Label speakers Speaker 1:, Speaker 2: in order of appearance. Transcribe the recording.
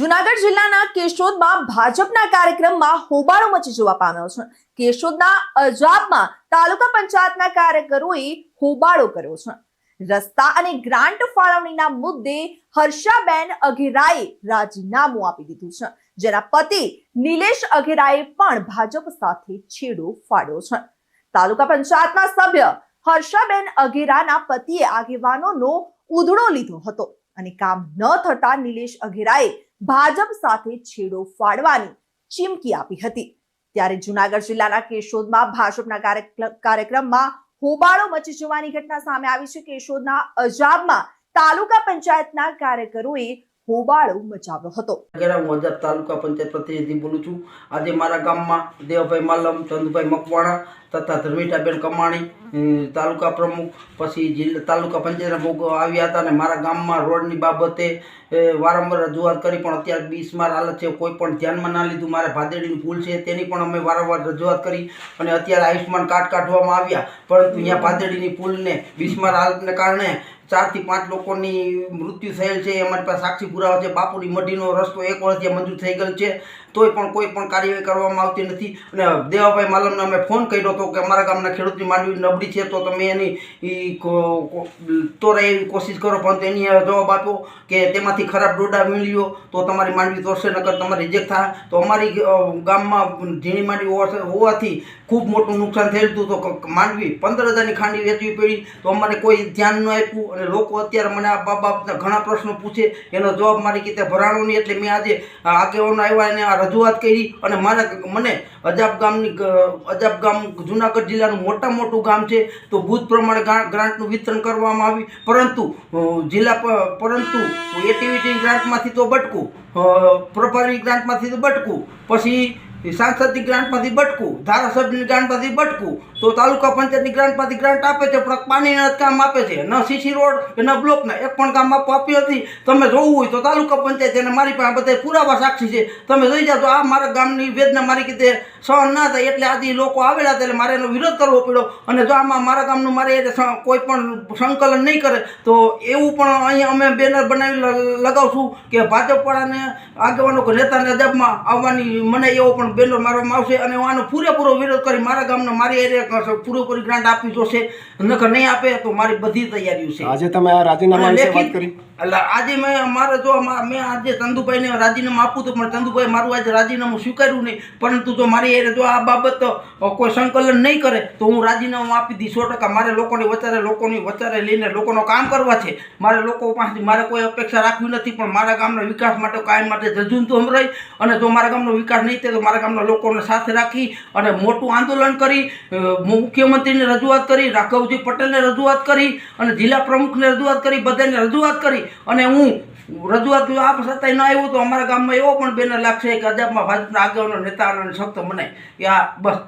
Speaker 1: જુનાગઢ જિલ્લાના કેશોદમાં ભાજપના કાર્યક્રમમાં હોબાળો મચી જોવા પામ્યો છે. કેશોદના અજાબમાં તાલુકા પંચાયતના કાર્યકરોએ હોબાળો કર્યો છે. રસ્તા અને ગ્રાન્ટ ફાળવણીના મુદ્દે હર્ષાબેન અઘેરાએ રાજીનામું આપી દીધું છે. જેના પતિ નિલેશ અઘેરાએ પણ ભાજપ સાથે છેડો ફાડ્યો છે. તાલુકા પંચાયતના સભ્ય હર્ષાબેન અઘેરાના પતિએ આગેવાનોનો ઉધડો લીધો હતો અને કામ ન થતા નિલેશ અઘેરાએ ભાજપ સાથે છેડો ફાડવાની ચીમકી આપી હતી. ત્યારે જુનાગઢ જિલ્લાના કેશોદમાં ભાજપના કાર્યક્ર- કાર્યક્રમમાં હોબાળો મચી જવાની ઘટના સામે આવી છે. કેશોદના અજાબમાં તાલુકા પંચાયતના કાર્યકરોએ હોબાળો મચાવ્યો હતો.
Speaker 2: ગેરા તાલુકા પંચાયત પ્રતિનિધિ બોલું છું. આજે મારા ગામમાં દેવભાઈ માલમ, ચંદુભાઈ મકવાણા તથા ધર્મિતાબેન કમાણી તાલુકા પ્રમુખ પછી જિલ્લા તાલુકા પંચાયતના પ્રમુખ આવ્યા હતા અને મારા ગામમાં રોડની બાબતે વારંવાર રજૂઆત કરી, પણ અત્યારે બીસમાર હાલત છે, કોઈ પણ ધ્યાનમાં ના લીધું. મારે ભાદેડીનું પુલ છે, તેની પણ અમે વારંવાર રજૂઆત કરી અને અત્યારે આયુષ્યમાન કાર્ડ કાઢવામાં આવ્યા. પરંતુ અહીંયા ભાદેડીની પુલને બીસમાર હાલતને કારણે ચારથી પાંચ લોકોની મૃત્યુ થયેલ છે, અમારી પાસે સાક્ષી પુરાવા છે, બાપુની મઢીનો રસ્તો એક વર્ષથી મંજૂર થઈ ગયેલ છે, તોય પણ કોઈ પણ કાર્યવાહી કરવામાં આવતી નથી. અને દેવાભાઈ માલમને અમે ફોન કર્યો હતો કે અમારા ગામના ખેડૂતની માંડવી નબળી છે, તો તમે એની તોરે એવી કોશિશ કરો, પરંતુ એની જવાબ આપ્યો કે તેમાંથી ખરાબ ડોડા મેળવ્યો, તો તમારી માંડવી તોડશે, નકર તમારી રિજેક્ટ થાય. તો અમારી ગામમાં ઝીણી માંડવી હોવા- હોવાથી ખૂબ મોટું નુકસાન થયેલું હતું. તો માંડવી પંદર હજારની ખાંડી વેચવી પડી. તો અમારે કોઈ ધ્યાન ન આપ્યું લોકો અત્યારે મને આ બાબતના ઘણા પ્રશ્નો પૂછે, એનો જવાબ મારી કીધે, ભરાણો નહીં. એટલે મેં આજે આગેવાનો આવ્યા એને આ રજૂઆત કરી અને મારા મને અજાબ ગામની અજાબ ગામ જુનાગઢ જિલ્લાનું મોટા મોટું ગામ છે, તો બુથ પ્રમાણે ગ્રા- ગ્રાન્ટનું વિતરણ કરવામાં આવ્યું. પરંતુ જિલ્લા પરંતુ એટીવીટી ગ્રાન્ટમાંથી તો બટકું પ્રભારી ગ્રાન્ટમાંથી તો બટકું. પછી સાંસદની ગ્રાન્ટમાંથી બટકું, ધારાસભ્યની ગ્રાન્ટમાંથી બટકું. તો તાલુકા પંચાયતની ગ્રાન્ટમાંથી ગ્રાન્ટ આપે છે, પણ પાણીના કામ આપે છે. ન સીસી રોડ, ન બ્લોકના એક પણ કામ આપવા આપ્યું નથી તમે જોવું હોય તો તાલુકા પંચાયત અને મારી પાસે બધા પુરાવા સાક્ષી છે. તમે જોઈ જાઓ તો આ મારા ગામની વેદના મારી કીધે સહન ના થાય. એટલે આજે લોકો આવેલા હતા એટલે મારે એનો વિરોધ કરવો પડ્યો. અને જો આમાં મારા ગામનું મારે કોઈ પણ સંકલન નહીં કરે, તો એવું પણ અહીંયા અમે બેનર બનાવી લગાવશું કે ભાજપવાળાને આગેવાનો નેતાના અજાબમાં આવવાની મને એવો પણ બેનર મારવામાં આવશે અને હું આનો પૂરેપૂરો વિરોધ કરી મારા ગામનો મારી એરિયા પૂરેપૂરી ગ્રાન્ટ આપવી જોશે. નકર નહીં આપે તો મારી બધી તૈયારીઓ છે.
Speaker 3: આજે તમે આ રાજીનામા વિશે વાત કરી.
Speaker 2: એટલે આજે મેં મારે જો મેં આજે ચંદુભાઈને રાજીનામું આપું હતું પણ ચંદુભાઈ મારું આજે રાજીનામું સ્વીકાર્યું નહીં. પરંતુ જો મારી એરે જો આ બાબત કોઈ સંકલન નહીં કરે તો હું રાજીનામું આપી દઈ સો ટકા. મારે લોકોની વચારે લોકોની વચારે લઈને લોકોનો કામ કરવા છે. મારે લોકો પાસેથી મારે કોઈ અપેક્ષા રાખવી નથી પણ મારા ગામના વિકાસ માટે કાયમ માટે જજુમતું રહી અને જો મારા ગામનો વિકાસ નહીં થાય તો મારા અમારા ગામના લોકોને સાથે રાખી અને મોટું આંદોલન કરી મુખ્યમંત્રીને રજૂઆત કરી, રાઘવજી પટેલને રજૂઆત કરી અને જિલ્લા પ્રમુખને રજૂઆત કરી, બધાને રજૂઆત કરી. અને હું રજૂઆત આપ છતાંય ન આવ્યું તો અમારા ગામમાં એવો પણ બેનર લાગશે કે અજાબમાં ભાજપના આગેવાનો, નેતા અને શક્ત મને કે આ બસ.